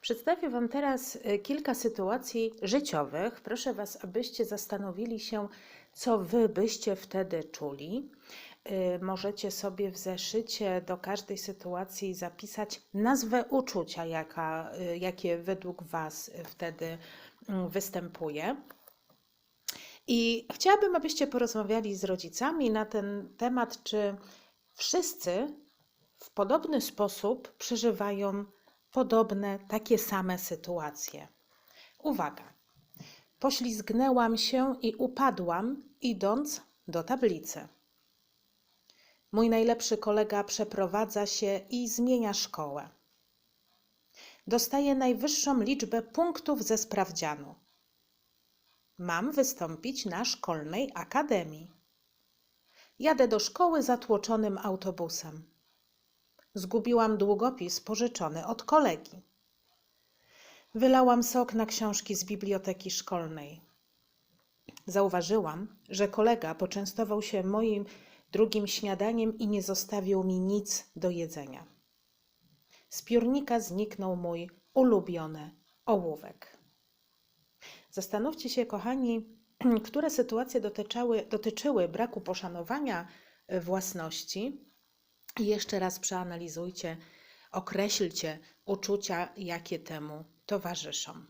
Przedstawię Wam teraz e, kilka sytuacji życiowych. Proszę Was, abyście zastanowili się, co Wy byście wtedy czuli. E, Możecie sobie w zeszycie do każdej sytuacji zapisać nazwę uczucia, jaka, e, jakie według Was wtedy mm, występuje. I chciałabym, abyście porozmawiali z rodzicami na ten temat, czy wszyscy w podobny sposób przeżywają podobne, takie same sytuacje. Uwaga! Poślizgnęłam się i upadłam, idąc do tablicy. Mój najlepszy kolega przeprowadza się i zmienia szkołę. Dostaje najwyższą liczbę punktów ze sprawdzianu. Mam wystąpić na szkolnej akademii. Jadę do szkoły zatłoczonym autobusem. Zgubiłam długopis pożyczony od kolegi. Wylałam sok na książki z biblioteki szkolnej. Zauważyłam, że kolega poczęstował się moim drugim śniadaniem i nie zostawił mi nic do jedzenia. Z piórnika zniknął mój ulubiony ołówek. Zastanówcie się, kochani, które sytuacje dotyczyły, braku poszanowania własności jeszcze raz przeanalizujcie, określcie uczucia, jakie temu towarzyszą.